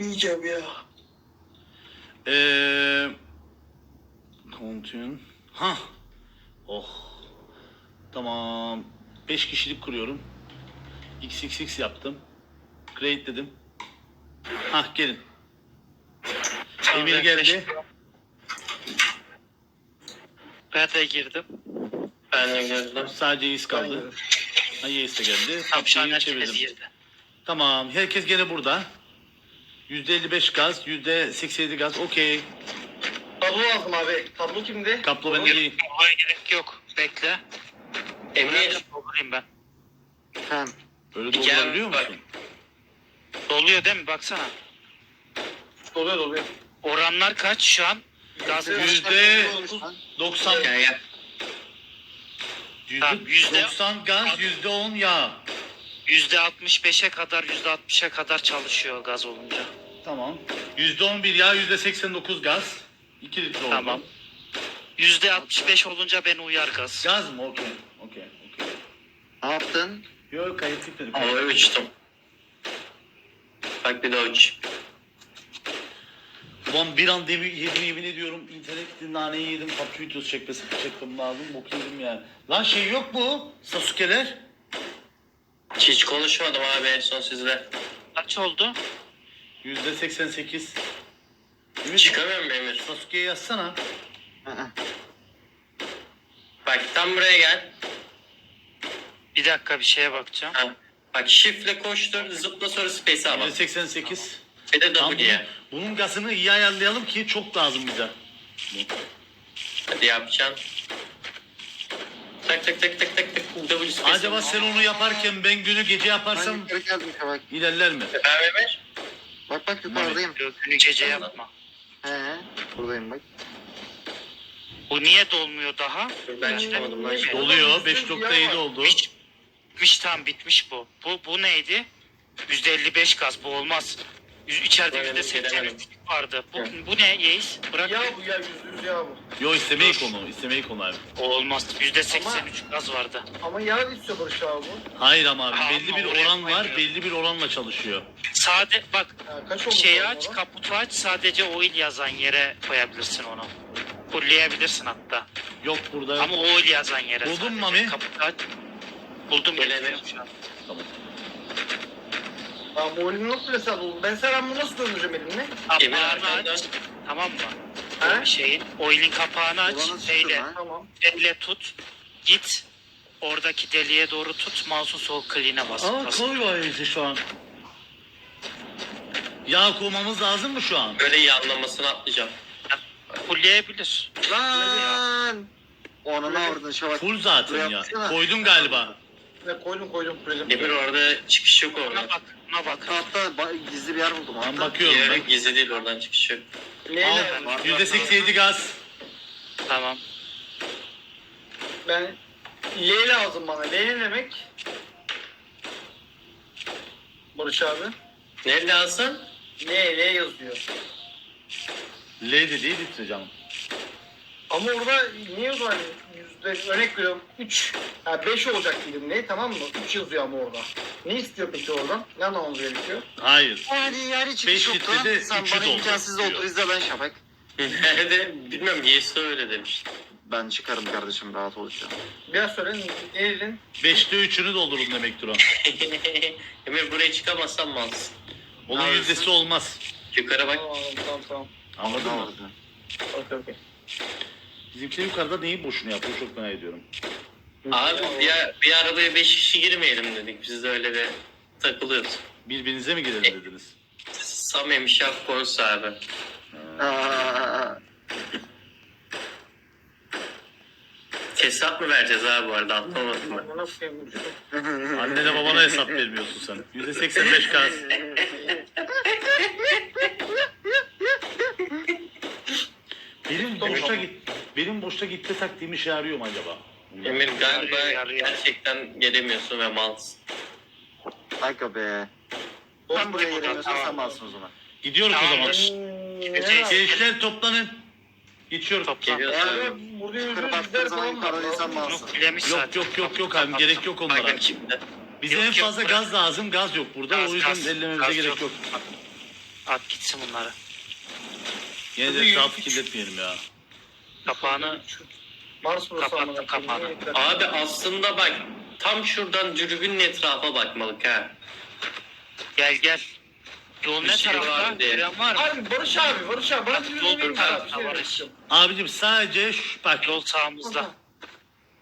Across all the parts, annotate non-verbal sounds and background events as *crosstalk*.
Yiyeceğim ya. Eee... Continue. Ha. Oh. Tamam. 5 kişilik kuruyorum. XXX yaptım. Create dedim. Hah gelin. Emir geldi. Ben de girdim. Ben de gördüm. Sadece Yiğis kaldı. Ha Yiğis de geldi. Tavşan Kapıyı herkes çevirdim. Tamam. Herkes gene burada. %55 gaz, %87 gaz. Okey. Tablo lazım abi. Tablo kimde? Kaplı bende değil. Olaya gerek yok. Bekle. Emir. Doldurayım ben. Tamam. Öyle Gel, doldurabiliyor bak. musun? Doluyor değil mi? Baksana. Doluyor doluyor. Oranlar kaç şu an? Gaz Yüzde 90 Gel gel. Tamam, yüzde- yüzde 90 gaz, yüzde 10 yağ. Yüzde 65'e kadar, yüzde 60'a kadar çalışıyor gaz olunca. Tamam. Yüzde 11 yağ, yüzde 89 gaz. 2 litre oldu. Tamam. Yüzde 65 olunca beni uyar gaz. Gaz mı? Okey. Okey. Okey. Ne yaptın? Yok kayıt gitmedi. Havaya uçtum. Bak bir de uç. Ulan bir an demin yemin, yemin ediyorum internet naneyi yedim. PUBG videosu çekmesi çekmem lazım. Bok yedim yani. Lan şey yok mu? Sasuke'ler. Hiç konuşmadım abi en son sizle. Kaç oldu? Yüzde 88. Ümit, Çıkamıyor mu Emir? Sasuke'ye yazsana. Bak tam buraya gel. Bir dakika bir şeye bakacağım. Ha. Bak shift'le koştur, zıpla sonra space'e Yüzde bas. 88. Bir de Tamam, bunun, W'ye. bunun gazını iyi ayarlayalım ki çok lazım bize. Hadi yapacaksın. Tak tak tak tak tak tak. W space'e Acaba sen onu yaparken ben günü gece yaparsam geldim bak. ilerler mi? Efendim Emir? Bak bak yukarıdayım. Günü gece yapma. He. Buradayım bak. Bu niye dolmuyor daha? Ben çıkamadım lan. Şey. Oluyor. 5.7 oldu. Bitmiş tam bitmiş bu. Bu bu neydi? Yüzde 55 gaz bu olmaz. Yüz, içeride Ben yüzde öyle şey 80 demedim. vardı. Bu, bu ne Yeis? Bırak. Yağ bu ya yüzde yüz yağ bu. Yo istemeyik onu. istemeyik onu abi. O olmaz. Yüzde 83 gaz vardı. Ama yağ istiyor Barış abi bu. Hayır ama abi Ama belli bir oraya oran var. koymuyor. Belli bir oranla çalışıyor. Sade bak Ha, kaç oldu? şeyi aç, kaputu aç sadece oil yazan yere koyabilirsin onu. Fullleyebilirsin hatta. Yok burada. Ama oil yazan yere Buldun sadece. mu Mami? Kaputu aç. Buldum Gel getiriyorum Emir. şu an. Tamam. Aa, bu oyunu nasıl hesap oldu? Ben sen bunu nasıl döndüreceğim elimle? Emir Kapağını aç. Tamam mı? He? Şeyin, oil'in kapağını aç. Sıktın Şeyle, ha. Tamam. elle tut. Git. Oradaki deliğe doğru tut. Mouse'un sol kliğine bas. Aa bas. koy var işte şu an. Yağ koymamız lazım mı şu an? Böyle yanlamasını atlayacağım. Fullleyebilir. Lan. Onun avradın şu bak. Full zaten ya. Koydun galiba. Ve koydum koydum. Koydum. Emir orada çıkış yok Buna oradan. bak. Buna bak. Hatta hatta ba- gizli bir yer buldum. Ben Hatta. bakıyorum Diğeri ben. gizli değil oradan çıkış yok. Neyle? Al. Yüzde 87 gaz. Tamam. Ben L lazım bana. L ne demek? Barış abi. Ne lazım? L, L yazıyor. L dediği litre canım. Ama orada niye o zaman yüzde örnek veriyorum 3, yani 5 olacak diyelim ne tamam mı? 3 yazıyor ama orada. Ne istiyor peki oradan? Ne anlamamız gerekiyor? Hayır. Yani yani çıkış Beş yok litrede lan. Sen 300 bana oldu imkansız diyor. otorize lan şabak. *laughs* Nerede? Bilmem Yesu öyle demiş. Ben çıkarım kardeşim rahat olacağım. Biraz söyle ne dedin? 5'te 3'ünü doldurun demektir o. *laughs* Emir buraya çıkamazsan malsın. Onun Abi, yüzdesi olmaz. Yukarı bak. Tamam tamam tamam. Anladın mı? Okey okey. Bizimkiler yukarıda neyi boşuna yapıyor çok merak ediyorum. Abi bir, bir arabaya 5 kişi girmeyelim dedik. Biz de öyle bir takılıyoruz. Birbirinize mi girelim dediniz? Samim Şaf Kors abi. Aa, Hesap mı vereceğiz abi bu arada anlamadım ben. Koyayım. Annene babana hesap vermiyorsun sen. Yüzde 85 gaz. Benim boşta git. Benim boşta gitti taktiğim işe yarıyor mu acaba? Emir galiba Yarıyor, yarıyor. gerçekten gelemiyorsun ve malsın. Aga be. Ben buraya gelemiyorsam sen malsın o zaman. Gidiyoruz o zaman. Gençler toplanın. Geçiyorum. Toplam. Geliyorsun. Zaman malsın. Yok bilemiş Yok zaten. yok yok yok abi gerek yok onlara. Bakın. Bize Yok, en yok, fazla bırak. gaz lazım. Gaz yok burada. Gaz, o yüzden gaz, ellememize gaz gerek yok. yok. At gitsin bunları. Yine de etrafı kirletmeyelim ya. Kapağını Mars burası Kapattım amına kapağını. Abi aslında bak tam şuradan dürbünün etrafa bakmalık ha. gel gel. Yol Bir ne şey tarafta? var diye. Gören var mı? Abi Barış abi Barış abi bana bir abi? Bir şey Barış. Abicim sadece şu, bak Yol sağımızda.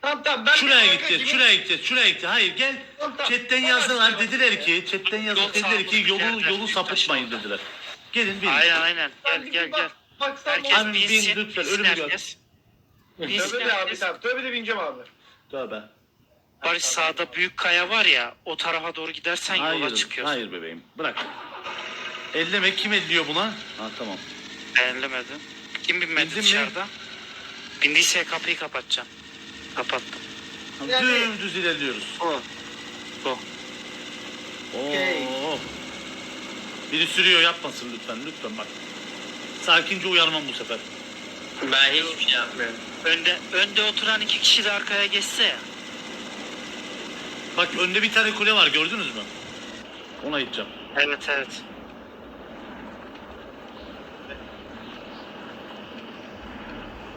Tamam tamam ben şuraya bir- gideceğiz, şuraya gideceğiz, şuraya gideceğiz. Hayır gel. Tamam, tamam. Chatten yazdılar dediler ki, chatten yazdılar dediler ki yolu yolu sapıtmayın dediler. Gelin bin. Aynen aynen. Gel gel gel. Bak sen Herkes Abi, bin, binsin. lütfen, binsin ölümü gör. herkes. Tövbe de abi tamam. Tövbe de bineceğim abi. Tövbe. Barış sağda büyük kaya var ya o tarafa doğru gidersen yola Hayır, çıkıyorsun. hayır bebeğim. Bırak. Elleme kim elliyor buna? Ha tamam. Beğenilemedim. Kim binmedi Bindin mi? dışarıda? Bindiyse kapıyı kapatacağım. Kapattım. Yani- Dümdüz ilerliyoruz. O. Okey. Oo. Biri sürüyor yapmasın lütfen lütfen bak. Sakince uyarmam bu sefer. Ben hiçbir şey yapmıyorum. Önde önde oturan iki kişi de arkaya geçse ya. Bak önde bir tane kule var gördünüz mü? Ona gideceğim. Evet evet.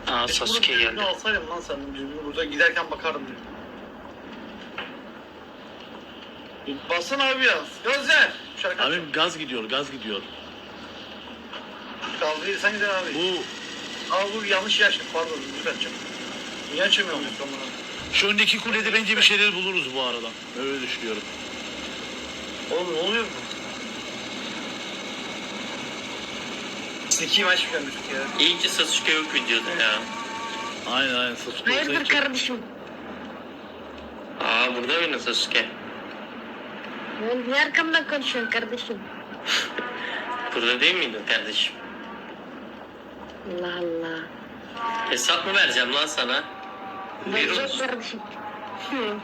Aa Sasuke geldi. alsaydım lan sen burada giderken bakardım. Bir Bassana abi ya. Gözler. Şarkı Abim gaz gidiyor gaz gidiyor. Kaldı sen gider abi. Bu Abi bu yanlış yaş. Pardon lütfen. Niye açamıyorum kamerayı? şu öndeki kulede bence bir şeyler buluruz bu arada. Öyle düşünüyorum. Oğlum ne oluyor bu? Sikiyim açmıyorum müzik ya. İyi ki Sasuke yok videoda ya. Aynen aynen Sasuke Hayırdır kardeşim? Aa burada mı Sasuke? Ben niye arkamdan konuşuyorsun kardeşim? Burada değil miydin kardeşim? Allah Allah. Hesap mı vereceğim lan sana? Kardeşim. Hı.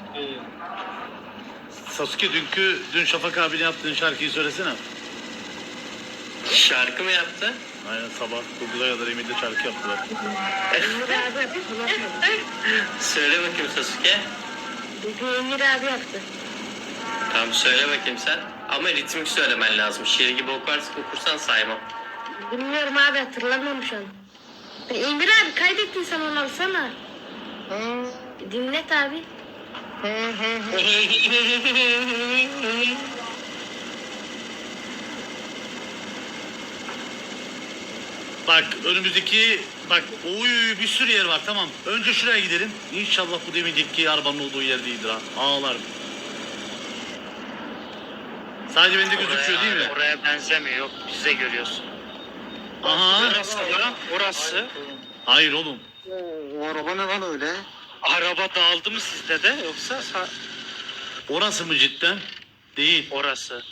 Sasuke dünkü dün Şafak abine yaptığın şarkıyı söylesene. Şarkı mı yaptı? Aynen sabah 9'a kadar Emir'de şarkı yaptılar. Emir abi yaptı. bunu yapmadı. Söyle bakayım Sasuke. Bugün Emir abi yaptı. Tamam söyle bakayım sen. Ama ritmik söylemen lazım. Şiir gibi okursan, okursan saymam. Bilmiyorum abi an. E, Emir abi kaydettin sen onu alsana. Dinlet abi. Bak önümüzdeki bak oy bir sürü yer var tamam. Önce şuraya gidelim. İnşallah bu deminceki arabanın olduğu yer değildir ha. Ağlarım. Sadece bende gözüküyor değil mi? Oraya benzemiyor. Yok biz de görüyorsun. Aha. Burası da burası. Hayır oğlum. O araba ne lan öyle? Araba dağıldı mı sizde de yoksa sa- Orası mı cidden? Değil. orası?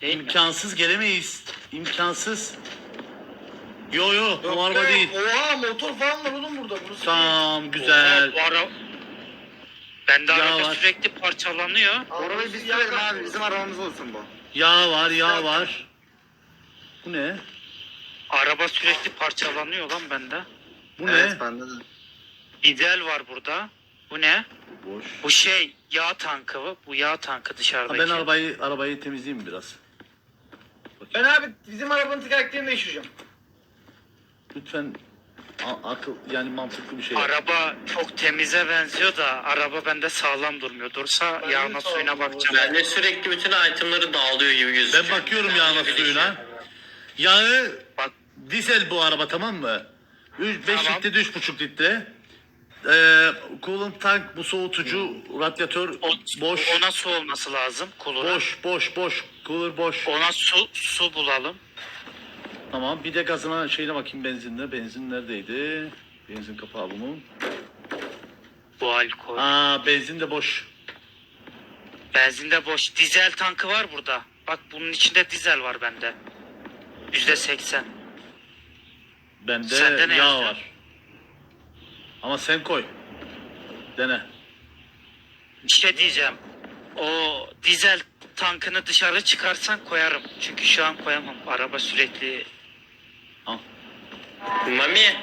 Değil mi? İmkansız gelemeyiz. İmkansız. Yo yo Yok o araba be, değil. Oha motor falan var oğlum burada. Burası Tamam güzel. Oha, bu ara... Bende Ya araba var. sürekli parçalanıyor. Arabayı biz sürelim abi. Bizim arabamız olsun bu. Yağ var yağ var. Bu ne? Araba sürekli parçalanıyor lan bende. Bu evet ne? bende de. İdeal var burada. Bu ne? Boş. Bu şey yağ tankı bu. Bu yağ tankı Ha, dışarıdaki. ben arabayı arabayı temizleyeyim biraz. Ben abi bizim arabanın tekerleklerini değiştireceğim. Lütfen a- akıl yani mantıklı bir şey. yap. Araba çok temize benziyor da araba bende sağlam durmuyor. Dursa Ben de yağına sağlam suyuna durmuyor. bakacağım. Bende sürekli bütün itemları dağılıyor gibi gözüküyor. Ben bakıyorum yağına suyuna. Yağı Bak dizel bu araba tamam mı? 5 Tamam. litre 3,5 litre. Ee, coolant tank bu soğutucu radyatör o, boş ona su olması lazım kulura. boş boş boş cooler boş. Ona su su bulalım. Tamam bir de gazına şeyine bakayım benzinle. Benzin neredeydi? Benzin kapağı bunun. Bu alkol. Aa benzin de boş. Benzinde boş. Dizel tankı var burada. Bak bunun içinde dizel var bende. Yüzde seksen. Bende Sende ne yağ yazıyor? var. Ama sen koy. Dene. Bir şey diyeceğim. O dizel tankını dışarı çıkarsan koyarım. Çünkü şu an koyamam. Araba sürekli... Al. Mami.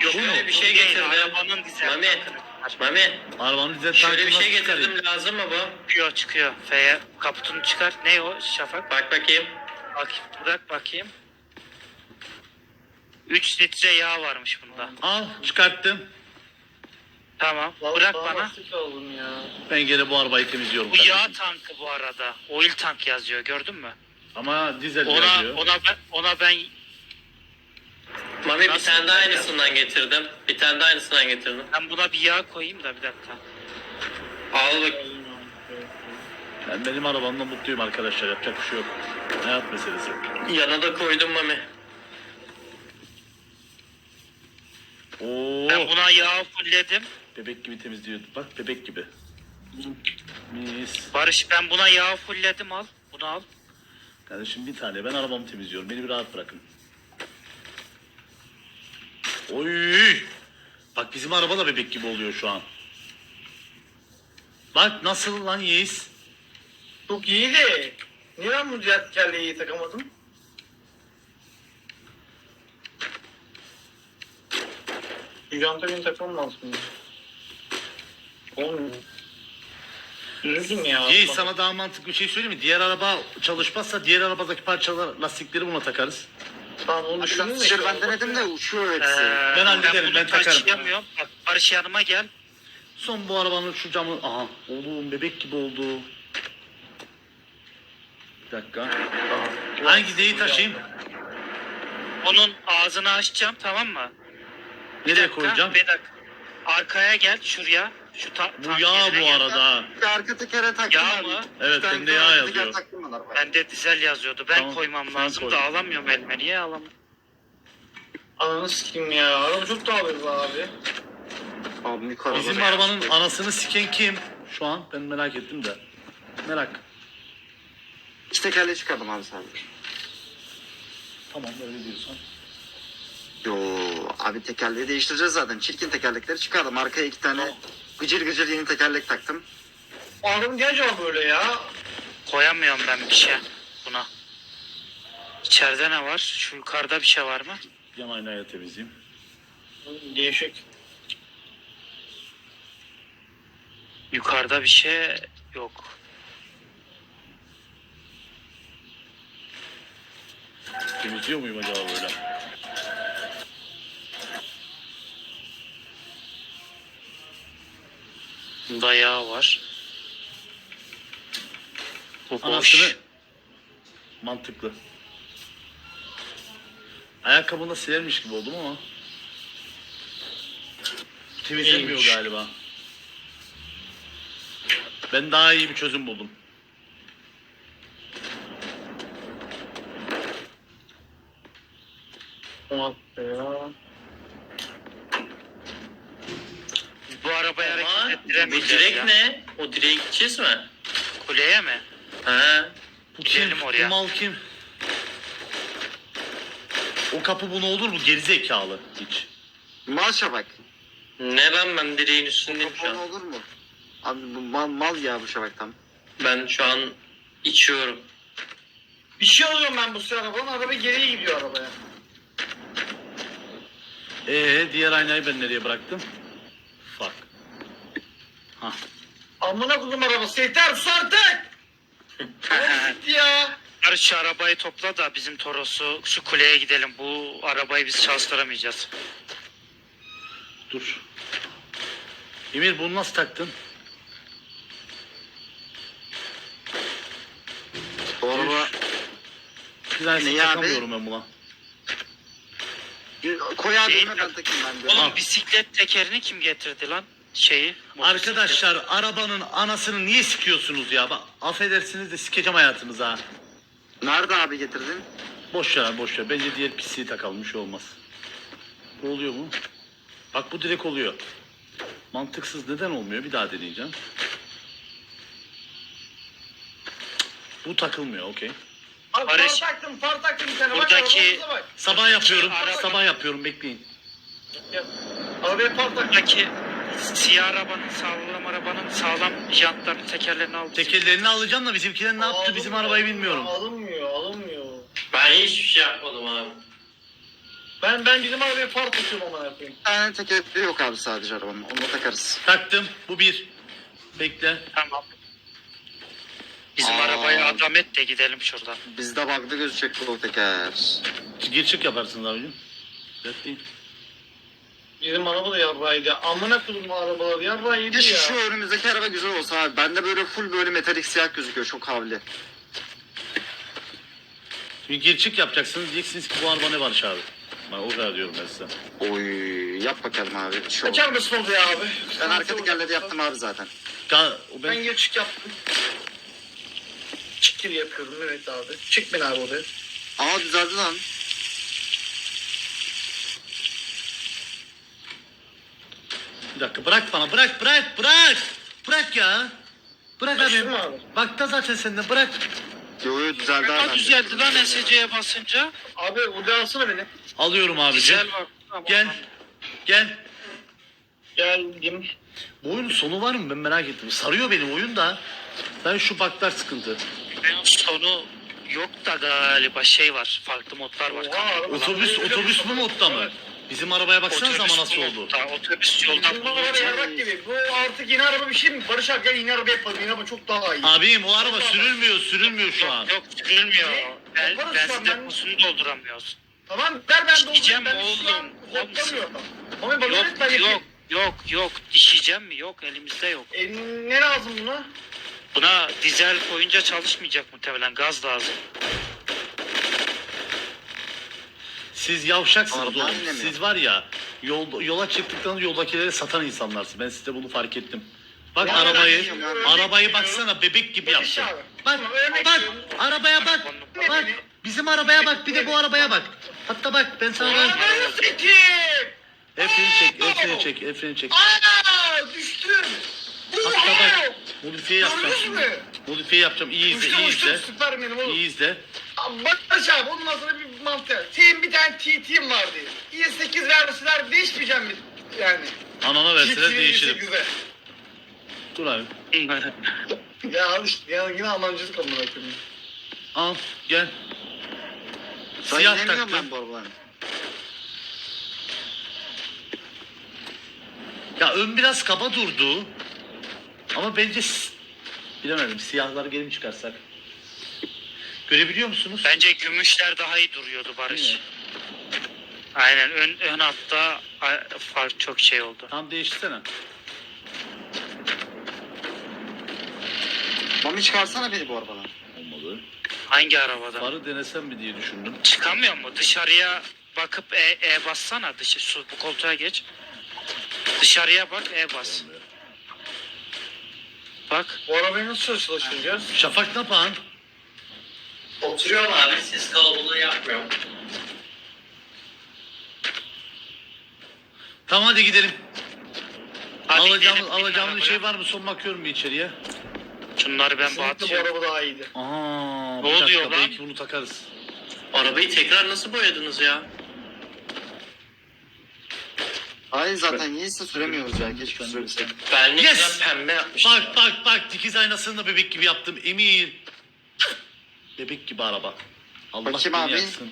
Yok Şöyle bir şey değil, getirdim. Arabanın dizel Mami. tankını. Mami. Arabanın dizel Şöyle tankını bir şey nasıl çıkarayım? getirdim lazım mı bu? Çıkıyor çıkıyor. F'ye kaputunu çıkar. Ne o Şafak? Bak bakayım. Bak, bırak bakayım. 3 litre yağ varmış bunda. Al çıkarttım. Tamam. Vallahi Bırak bana. aldım ya. Ben gene bu arabayı temizliyorum. Bu yağ kardeşim. tankı bu arada. Oil tank yazıyor gördün mü? Ama dizel Ona yazıyor. ona ben ona ben Mami bir Nasıl tane daha ya? aynısından getirdim. Bir tane daha aynısından getirdim. ben buna bir yağ koyayım da bir dakika. Al bak. Ben benim arabamla mutluyum arkadaşlar. Yapacak bir şey yok. Hayat meselesi. Yana da koydum Mami. Oo. Ben buna yağ fullledim. Bebek gibi temizliyor. Bak bebek gibi. Mis. Barış ben buna yağ fullledim al. Bunu al. Kardeşim bir tane ben arabamı temizliyorum. Beni bir rahat bırakın. Oy! Bak bizim araba da bebek gibi oluyor şu an. Bak nasıl lan Yiğiz? Çok iyiydi. Niye ben bu tekerleği takamadım? Giganta beni takmam lazım. Olmuyor. Üzüldüm ya. Yiğiz sana daha mantıklı bir şey söyleyeyim mi? Diğer araba çalışmazsa diğer arabadaki parçalar lastikleri buna takarız. Tamam onu düşündüm de. Ben denedim de uçuyor Ee, hepsi. Ben hallederim, bunu ben takarım. taşıyamıyorum. Bak Barış yanıma gel. Son bu arabanın şu camı... Aha oğlum bebek gibi oldu. Bir dakika. Hangi deyi taşıyayım? Onun ağzını açacağım tamam mı? Bir Nereye dakika, koyacağım? Bir dakika. Arkaya gel şuraya. Şu ta- Bu yağ bu gel. arada. ha. Bir arka tekere taktım Yağ abi. mı? Evet, tane bende de yağ arka yazıyor. taktım ben arabaya. Bende dizel yazıyordu. Ben Tamam, koymam sen lazım koy. da alamıyorum elime. Niye alamıyorum? Ananı sikeyim ya. Araba çok dağılıyor abi. Abi yukarı Bizim doğru. arabanın anasını siken kim? Şu an ben merak ettim de. Merak. İki tekerleği çıkardım abi sadece. Tamam öyle diyorsan. Yo abi tekerleği değiştireceğiz zaten. Çirkin tekerlekleri çıkardım. Arkaya iki tane gıcır gıcır yeni tekerlek taktım. Arabanın niye acaba böyle ya? Koyamıyorum ben bir şey buna. İçeride ne var? Şu yukarıda bir şey var mı? Yan aynaya temizleyeyim. Değişik. Yukarıda bir şey yok. Temizliyor muyum acaba böyle? Bunda yağ var. Bu boş. Anasını mantıklı. Ayakkabında silermiş gibi oldum ama. Temizlenmiyor İyiymiş. galiba. Ben daha iyi bir çözüm buldum. Bu hareket bu ettiremeyeceğiz direk ya. ne? O direği gideceğiz mi? Kuleye mi? Ha. Bu kim? Gidelim oraya. Bu mal kim? O kapı bunu olur mu? Gerizekalı hiç. Mal şabak. Ne lan ben direğin üstündeyim şu Kapalı an. olur mu? Abi bu mal, mal ya bu şabak tam. Ben şu an içiyorum. Bir şey alıyorum ben bu sıra arabanın. Araba geriye gidiyor arabaya. Ee diğer aynayı ben nereye bıraktım? Amına kuzum arabası. Yeter sus artık. Gitti ya. Barış şu arabayı topla da bizim Toros'u şu kuleye gidelim. Bu arabayı biz çalıştıramayacağız. Dur. Emir bunu nasıl taktın? Bu araba Bir tanesini Ne ya abi? takamıyorum ben buna. koy abi önüne ben takayım ben de. Oğlum bisiklet tekerini kim getirdi lan? Şeyi. Arkadaşlar arabanın anasını niye sikiyorsunuz ya? Bak affedersiniz de sikeceğim hayatınızı ha. Nerede abi getirdin? Boş ver boş ver. Bence diğer pisliği takalım bir şey olmaz. Bu oluyor mu? Bak bu direkt oluyor. Mantıksız neden olmuyor? Bir daha deneyeceğim. Bu takılmıyor okey. Abi Barış, far taktım far taktım bir tane. buradaki- Bak arabamıza bak. Sabah yapıyorum. Sabah yapıyorum bekleyin. Arabaya far taktım. Buradaki siyah arabanın sağlam arabanın sağlam jantlarını tekerlerini aldı. Tekerlerini alacağım da bizimkiler ne yaptı bizim arabayı bilmiyorum. Alınmıyor alınmıyor. Ben hiçbir şey yapmadım abi. Ben ben bizim arabaya far takıyorum amına koyayım. Bir tane tekeri yok abi sadece arabanın. Onu da takarız. Taktım. Bu bir. Bekle. Tamam. Bizim Aa. arabayı adam et de gidelim şuradan. Bizde bug'da gözükecek bu teker. Gir çık yaparsınız abicim. Değil. Bizim araba da yarrağıydı. Amına koydum bu arabaları yarrağıydı ya. şu, şu önümüzdeki araba güzel olsa abi. Bende böyle full böyle metalik siyah gözüküyor. Çok havli. Şimdi gir çık yapacaksınız. Diyeceksiniz ki bu araba ne Barış abi. Ben o kadar diyorum ben size. Oy yap bakalım abi. Şu. Kaç arabası oldu ya abi? Ben arka tekerleri yaptım abi zaten. Ga o Ben ben geri çık yaptım. Çık geri yapıyorum evet abi. Çık beni abi oraya. Aa düzeldi lan. Bir dakika bırak bana bırak bırak bırak. Bırak ya. Bırak abi. abi? Bak da zaten senden bırak. Yo yo düzeldi abi. Ha bence. düzeldi lan SC'ye basınca. Abi orada alsana beni. Alıyorum abicim. Güzel bak. Tamam. Gel. Gel. Geldim. Bu oyunun sonu var mı ben merak ettim. Sarıyor benim oyun da. Ben şu baklar sıkıntı. Sonu yok da galiba şey var. Farklı modlar var. Oha, Otobüs otobüs bu modda mı? Bizim arabaya baksanız ama nasıl oldu? Otobüs yoldan Bu araba yarrak gibi. Bu artık yeni araba bir şey mi? Barış abi gel yeni araba yapalım. Yeni araba çok daha iyi. Abim o araba sürülmüyor sürülmüyor şu an. Yok, sürülmüyor. Ne? Ben, Yaparız ben şu an, ben- kusunu dolduramıyoruz. Tamam ver ben Diyeceğim doldurayım. Ben şu an oğlum, yapamıyorum. Ama bana Yok lütfen yapayım. yok yok yok dişeyeceğim mi? Yok elimizde yok. E, ne lazım buna? Buna dizel koyunca çalışmayacak muhtemelen gaz lazım. Siz yavşaksınız oğlum. Siz var ya yol, yola çıktıktan yoldakileri satan insanlarsın. Ben size bunu fark ettim. Bak Ya arabayı, arabayı baksana bebek gibi Barış yaptın. abi, Bak, örnek bak, veriyorum. arabaya bak, Ne bak. beni? Bizim arabaya bak, bir de bu arabaya bak. Hatta bak ben sana... Arabanı sikeyim. Efreni çek, efreni çek, efreni çek. Aaa düştüm. Hatta bak, modifiye yapacağım Gördünüz şimdi. mü? Modifiye yapacağım, iyi izle, Uçtum iyi uçtum izle. süper benim oğlum. İyi izle. Abi Barış abi ondan sonra bir mantık. Senin bir tane TT'm vardı. i8 verseler değişmeyeceğim mi? Yani. Anana verseler değişirim. i8'e. Dur abi. *laughs* Ya al işte ya yine Almancılık amına koyayım. Al, gel. Siyah inemiyorum taktım. ben bu arabadan. Ya ön biraz kaba durdu. Ama bence s- bilemedim. Siyahları geri mi çıkarsak? Görebiliyor musunuz? Bence gümüşler daha iyi duruyordu Barış. Aynen ön, ön hatta a- fark çok şey oldu. Tam değiştirsene. Mami çıkarsana beni bu arabadan. Olmadı. Hangi arabada? Farı denesem mi diye düşündüm. Çıkamıyor mu? Dışarıya bakıp E, e bassana. Dışı, su, bu koltuğa geç. Dışarıya bak E bas. Olmuyor. Bak. Bu arabayı nasıl çalıştıracağız? Şafak ne yapan? Oturuyorum abi ses kalabalığı yapmıyorum. Tamam hadi gidelim. Hadi alacağımız gidelim, alacağımız bir şey var mı? Son bakıyorum bir içeriye. Şunları ben Kesinlikle bu bağıtıyorum. araba daha iyiydi. Aa, Ne bir dakika, oluyor lan? Belki bunu takarız. Arabayı tekrar nasıl boyadınız ya? Hayır zaten niyeyse süremiyoruz ya. Keşke sürebilsek. Ben ne Yes! güzel pembe yapmıştım. Bak bak bak dikiz aynasını da bebek gibi yaptım. Emir. Bebek gibi araba. Allah Bakayım beni abi. yaksın.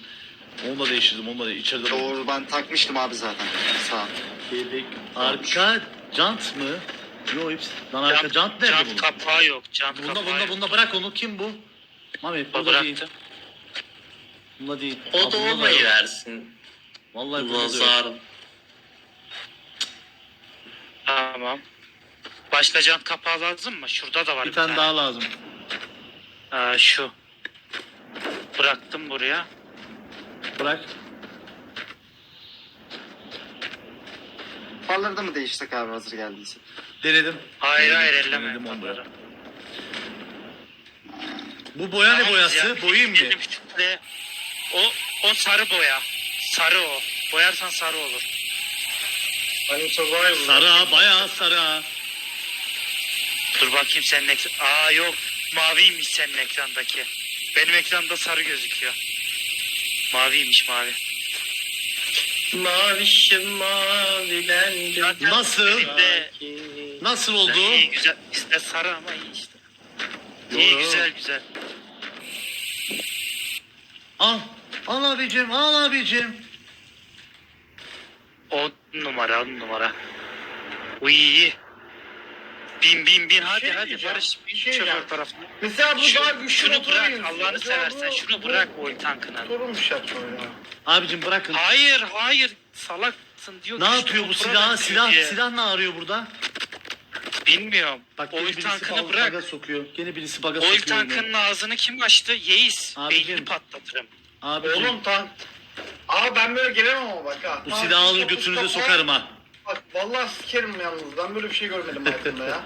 Onu da değiştirdim. Onu da de- içeride buldum. Doğru ben takmıştım abi zaten. Sağ ol. Bebek. Arka jant mı? Yok hepsi. Lan arka jant nerede Jant bunun? kapağı yok. Jant Bunda kapağı bunda yok. bunda bırak onu. Kim bu? Mami Bak, burada değil. bıraktı. Bunda değil. O da bunda olmayı versin. Vallahi burada da yok. Tamam. Başka jant kapağı lazım mı? Şurada da var Bir tane daha lazım. Aa, şu. Bıraktım buraya. Bırak. Farları da mı değiştik abi hazır geldiyse? Denedim. Hayır Denedim, hayır denedim elleme. da. onları. Bu boya ne Tamam boyası? ya, Boyayım mı? elim üstünde. O, o sarı boya. Sarı o. Boyarsan sarı olur. Hani survival. Sarı ha bayağı sarı ha. Dur bakayım senin ekran. Aa yok. Maviymiş senin ekrandaki. Benim ekranda sarı gözüküyor. Maviymiş mavi. Mavişim mavilendim. Zaten Nasıl? Bizde, Nasıl oldu? iyi güzel. Bizde sarı ama iyi işte. İyi yo. güzel güzel. Al. Al abicim al abicim. On numara on numara. Uy iyi. Bin bin bin hadi şey hadi Barış bin şey şoför tarafına. Mesela bu Şu- daha güçlü şunu bırak benziyor. Allah'ını Mesela seversen bu- şunu bu bırak oil tankına. Motormuş ya ya. Abicim bırakın. Hayır hayır salaksın diyor. Ne yapıyor bu silah? Silah diye. silah ne arıyor burada? Bilmiyorum. Bak oil tankını bırak. baga sokuyor. Yine birisi baga Oil sokuyor. yine. tankının ağzını kim açtı? Yeis. Abicim. Beynini patlatırım. Abicim Oğlum tank. Aa ben böyle gelemem ama bak ha. bu silahı alır götünüze sokarım ha. Bak vallahi sikerim yalnız. Ben böyle bir şey görmedim hayatımda ya.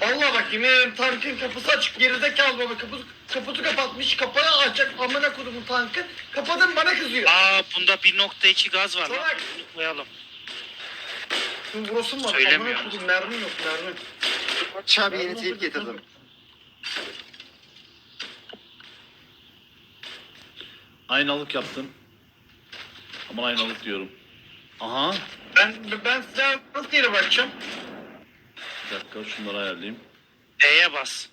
Vallahi bak yemin ederim tankın kapısı açık. Geride kaldı baba. Kapı, kaputu kapatmış. Kapağı açacak. Amına kodumun tankı. Kapadın bana kızıyor. Aa bunda 1.2 gaz var lan. Salak. Bunu koyalım. Şimdi burası mı var? Söylemiyorum. Amına kodum mermi yok mermi. Barış abi yeni teyip getirdim. Aynalık yaptım. Aman aynalık diyorum. Aha. Ben, ben size nasıl yere bakacağım? Bir dakika şunları ayarlayayım. E'ye bas.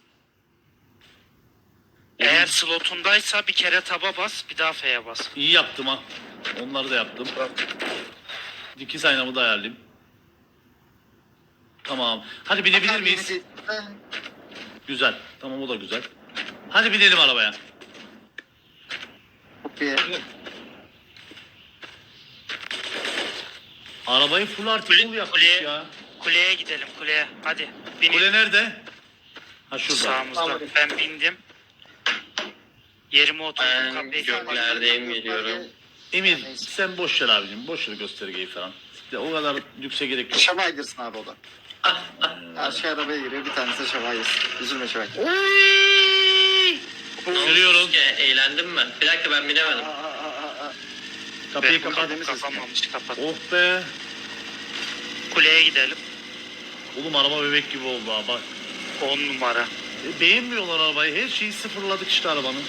Eğer slotundaysa bir kere taba bas, bir daha F'ye bas. İyi yaptım ha. Onları da yaptım. Dikiz aynamı da ayarlayayım. Tamam. Hadi binebilir miyiz? Güzel. Tamam o da güzel. Hadi binelim arabaya. Bir Arabayı full artı Kule- full yapmış kuleye- ya. Kuleye gidelim, kuleye. Hadi. Binin. Kule nerede? Ha şurada. Sağımızda. Tamam. Ben bindim. Yerime oturdum. Ben kapıyı gök- kapattım. Neredeyim geliyorum. Emir sen boş ver abicim. Boş ver göstergeyi falan. O kadar lükse gerek yok. Şavay girsin abi o da. *laughs* Her şey arabaya giriyor. Bir tanesi Şavay girsin. Üzülme Şavay. Uy! Sürüyorum. Eğlendim mi? Bir dakika ben binemedim. Kapıyı kapı kapanmamış, kapat. Oh be. Kuleye gidelim. Oğlum araba bebek gibi oldu ha bak. 10 numara. E, beğenmiyorlar arabayı. Her şeyi sıfırladık işte arabanın.